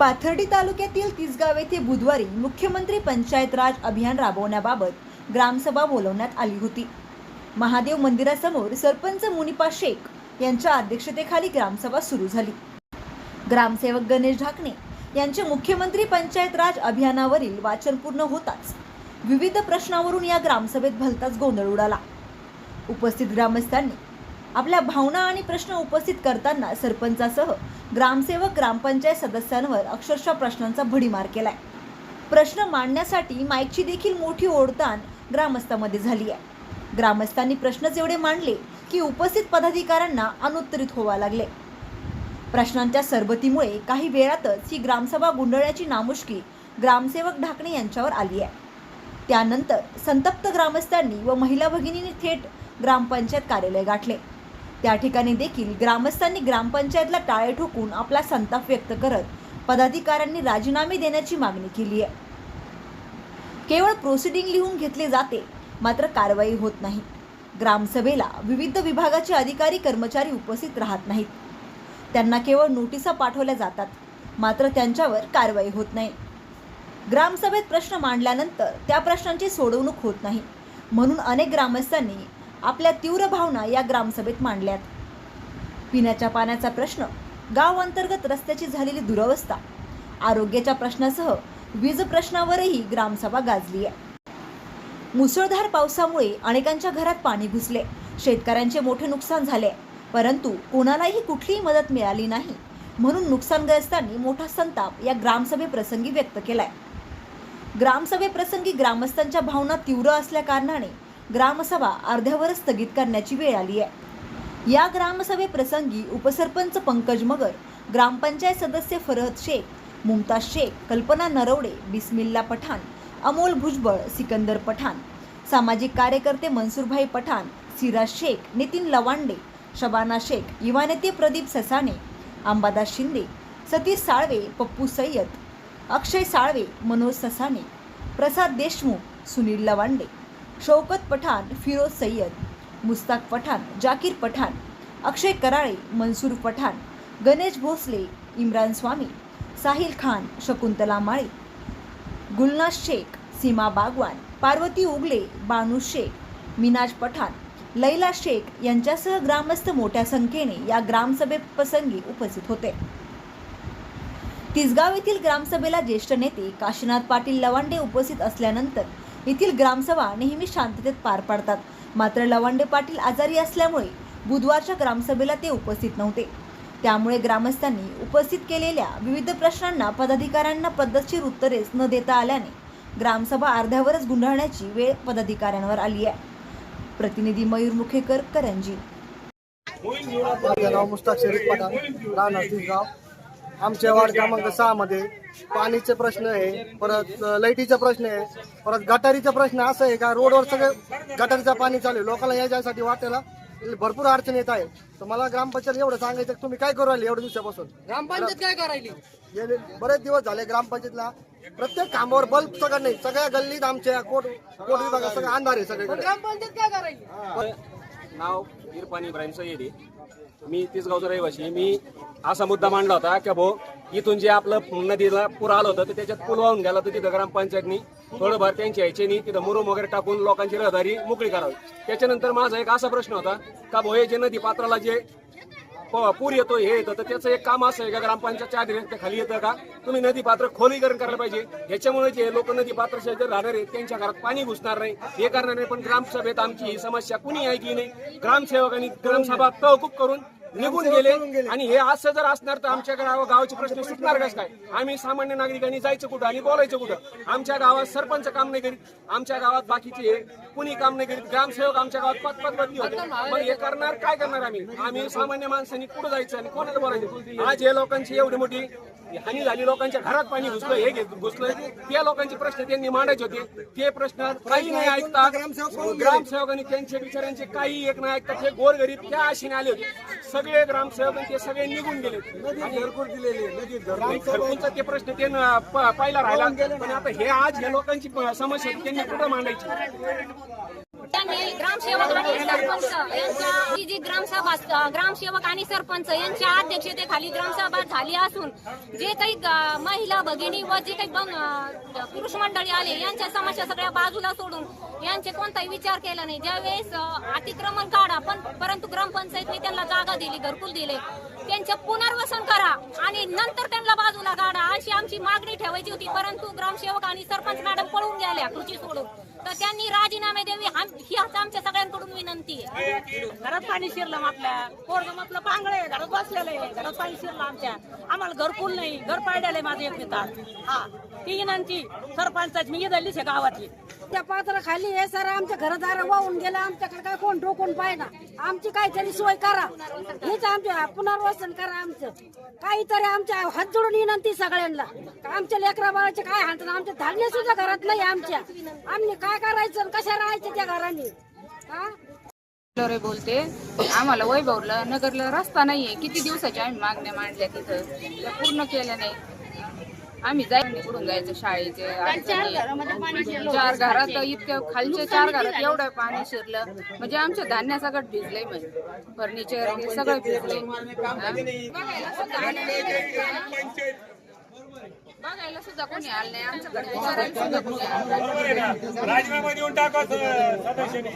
पाथर्डी तालुक्यातील तिसगाव येथे बुधवारी मुख्यमंत्री पंचायत राज अभियान राबवण्याबाबत ग्रामसभा बोलवण्यात आली होती. महादेव मंदिरासमोर सरपंच मुनिपा शेख यांच्या अध्यक्षतेखाली ग्रामसभा सुरू झाली. ग्रामसेवक गणेश ढाकणे यांचे मुख्यमंत्री पंचायत राज अभियानावरील वाचन पूर्ण होताच विविध प्रश्नावरून या ग्रामसभेत भलताच गोंधळ उडाला. उपस्थित ग्रामस्थांनी आपल्या भावना आणि प्रश्न उपस्थित करताना सरपंचासह ग्रामसेवक ग्रामपंचायत सदस्यांवर अक्षरशः प्रश्नांचा भडीमार केलाय. प्रश्न मांडण्यासाठी माईकची देखील मोठी ओढताण ग्रामस्थांमध्ये झाली आहे ग्रामस्थांनी प्रश्नच एवढे मांडले की उपस्थित पदाधिकाऱ्यांना अनुत्तरित होवा लागले. प्रश्नांच्या सरबतीमुळे काही वेळातच ही ग्रामसभा गुंडळण्याची नामुष्की ग्रामसेवक ढाकणे यांच्यावर आली आहे त्यानंतर संतप्त ग्रामस्थांनी व महिला भगिनींनी थेट ग्रामपंचायत कार्यालय गाठले. त्या ठिकाणी देखील ग्रामस्थांनी ग्रामपंचायतला टाळे ठोकून आपला संताप व्यक्त करत पदाधिकाऱ्यांनी राजीनामे देण्याची मागणी केली आहे. केवळ प्रोसिडिंग लिहून घेतले जाते मात्र कारवाई होत नाही. ग्रामसभेला विविध विभागाचे अधिकारी कर्मचारी उपस्थित राहत नाहीत. त्यांना केवळ नोटिसा पाठवल्या जातात मात्र त्यांच्यावर कारवाई होत नाही. ग्रामसभेत प्रश्न मांडल्यानंतर त्या प्रश्नांची सोडवणूक होत नाही म्हणून अनेक ग्रामस्थांनी आपल्या तीव्र भावना या ग्रामसभेत मांडल्यात. पिण्याच्या पाण्याचा प्रश्न गाव अंतर्गत रस्त्याची झालेली दुरवस्था आरोग्याच्या प्रश्नासह वीज प्रश्नावरही ग्रामसभा गाजली आहे. मुसळधार पावसामुळे अनेकांच्या घरात पाणी घुसले. शेतकऱ्यांचे मोठे नुकसान झाले. परंतु कोणालाही कुठलीही मदत मिळाली नाही म्हणून नुकसानग्रस्तांनी मोठा संताप या ग्रामसभेप्रसंगी व्यक्त केलाय. ग्रामसभेप्रसंगी ग्रामस्थांच्या भावना तीव्र असल्याकारणाने ग्रामसभा अर्ध्यावर स्थगित करण्याची वेळ आली आहे. या ग्रामसभेप्रसंगी उपसरपंच पंकज मगर ग्रामपंचायत सदस्य फरहत शेख मुमताज शेख कल्पना नरवडे बिस्मिल्ला पठाण अमोल भुजबळ सिकंदर पठाण सामाजिक कार्यकर्ते मनसूरभाई पठाण सिराज शेख नितीन लवांडे शबाना शेख युवा नेते प्रदीप ससाणे अंबादास शिंदे सतीश साळवे पप्पू सय्यद अक्षय साळवे मनोज ससाणे प्रसाद देशमुख सुनील लवांडे शौकत पठाण फिरोज सय्यद मुस्ताक पठाण जाकीर पठाण अक्षय कराळे मनसूर पठाण गणेश भोसले इम्रान स्वामी साहिल खान शकुंतला माळी गुलनाज शेख सीमा बागवान पार्वती उगले बानू शेख मिनाज पठाण लैला शेख यांच्यासह ग्रामस्थ मोठ्या संख्येने या ग्रामसभेप्रसंगी उपस्थित होते. तिसगाव येथील ग्रामसभेला ज्येष्ठ नेते काशीनाथ पाटील लवांडे उपस्थित असल्यानंतर येथील ग्रामसभा नेहमी शांततेत पार पाडतात. मात्र लवांडे पाटील आजारी असल्यामुळे बुधवारच्या ग्रामसभेला ते उपस्थित नव्हते. त्यामुळे ग्रामस्थांनी उपस्थित केलेल्या विविध प्रश्नांना पदाधिकाऱ्यांना पद्धतशीर उत्तरेच न देता आल्याने ग्रामसभा अर्ध्यावरच गुंडाळण्याची वेळ पदाधिकाऱ्यांवर आली आहे. प्रतिनिधी मयूर मुखेकर करंजी. आमच्या वार्ड क्रमांक सहा मध्ये. पाणीचे प्रश्न आहे परत लाईटीचा प्रश्न आहे परत गटारीचा प्रश्न असं आहे का? रोडवर सगळं गटारीचं पाणी चालू आहे. लोकांना यायसाठी वाटेला भरपूर अडचण येत आहे. तर मला ग्रामपंचायत एवढं सांगायचं तुम्ही काय करू राहिले एवढ्या दिवसापासून? ग्रामपंचायत काय करायली गेले बरेच दिवस झाले ग्रामपंचायतला. प्रत्येक कामावर बल्ब सगळं नाही. सगळ्या गल्लीत आमच्या कोट कोट विभागात सगळं अंधार आहे सगळीकडे. ग्रामपंचायत काय करायली नाव इरफान इब्राहिम सय्यदी मी तिसगावचा रहिवासी मी असा मुद्दा मांडला होता की भाऊ इथून जे आपलं नदीला पूर आलं होतं तर त्याच्यात पूल वाहून गेला तर तिथं ग्रामपंचायतनी. थोडंफार त्यांच्या ह्याच्यानी तिथं मुरुम वगैरे टाकून लोकांची रहदारी मोकळी करावी. त्याच्यानंतर माझा एक असा प्रश्न होता का भाऊ हे जे नदी पात्राला जे पूर येतो हे येतं. तर त्याचं एक काम असं आहे का ग्रामपंचायतच्या अधीन खाली येतं का? तुम्ही नदी पात्र खोलीकरण करायला पाहिजे. ह्याच्यामुळे जे लोक नदी पात्र जे राहणार आहेत त्यांच्या घरात पाणी घुसणार नाही. हे करणार नाही पण ग्रामसभेत आमची ही समस्या कुणी ऐकली नाही? ग्रामसेवकांनी ग्रामसभा तहकूब करून निघून गेले. आणि हे असं जर असणार तर आमच्या गाव गावाचे प्रश्न सुटणार कस काय? आम्ही सामान्य नागरिकांनी जायचं कुठं आणि बोलायचं कुठं? आमच्या गावात सरपंच काम नाही करीत. आमच्या गावात बाकीचे कुणी काम नाही करीत. ग्रामसेवक आमच्या गावात पद पद बदली होते. मग हे करणार? काय करणार आम्ही? आम्ही सामान्य माणसांनी कुठं जायचं आणि कोणाला बोलायचं? आज हे लोकांची एवढी मोठी हानी झाली लोकांच्या घरात पाणी घुसलं हे घुसलं. त्या लोकांचे प्रश्न त्यांनी मांडायचे होते. ते प्रश्न काही नाही ऐकता. ग्रामसेवकांनी त्यांचे बिचाऱ्यांचे काही एक नाही ऐकता. ते गोरगरीब त्या आशेने आले होते. सगळे ग्रामसेवक ते सगळे निघून गेले घरकुल दिलेले घरकुलचा ते प्रश्न ते न- प- पहिला राहिला. पण आता हे आज ह्या लोकांची समस्या त्यांनी कुठं मांडायची? त्यांनी ग्रामसेवक आणि सरपंच यांच्या ही जी ग्रामसभा ग्रामसेवक आणि सरपंच यांच्या अध्यक्षतेखाली ग्रामसभा झाली असून जे काही महिला भगिनी व जे काही पुरुष मंडळी आले यांच्या समस्या सगळ्या बाजूला सोडून यांचे कोणताही विचार केला नाही. ज्यावेळेस अतिक्रमण काढा पण परंतु ग्रामपंचायतने त्यांना जागा दिली घरकुल दिले. त्यांचे पुनर्वसन करा आणि नंतर त्यांना बाजूला काढा अशी आमची मागणी ठेवायची होती. परंतु ग्रामसेवक आणि सरपंच मॅडम पळून गेल्या कृषी सोडून. तर त्यांनी राजीनामे द्यावी. ही आता आमच्या सगळ्यांकडून विनंती आहे. घरात पाणी शिरलं आपल्या पोरगं आपलं पांगळ आहे घरात बसलेलं आहे. घरात पाणी शिरलं आमच्या. आम्हाला घरकुल नाही. घर पाडलेलं माझे एक मित्र. हा ती विनंती. सरपंचाची मी दल्लीच आहे गावातली. त्या पात्र खाली हे सर आमच्या घरदार वाहून गेला. आमच्याकडे काय कोण ठोकून पाहिना. आमची काहीतरी सोय करा. हीच आमच्या पुनर्वसन करा आमचं. काहीतरी आमच्या हात जोडून विनंती सगळ्यांना. आमच्या लेकरा बाळाचे काय हात आमचे धान्य सुद्धा घरात नाही आमच्या. आम्ही काय करायचं आणि कशा राहायचं त्या घराने? हा? रे बोलते. आम्हाला वैभवला नगरला रस्ता नाहीये. किती दिवसाच्या आम्ही मागण्या मांडल्या तिथं? त्या पूर्ण केल्या नाही. आम्ही जायचं कुठून जायचं शाळेचे. चार घरात इतक्या खालच्या चार घरात एवढं पाणी शिरलं. म्हणजे आमचं धान्य सगळं भिजलंय म्हणजे. फर्निचर हे सगळं भिजलंय? बघायला सुद्धा. बघायला कोणी आलं नाही. आमच्याकडे विचारायला सुद्धा कोणी आलं नाही. राजीनामा देऊन टाका सदस्याने.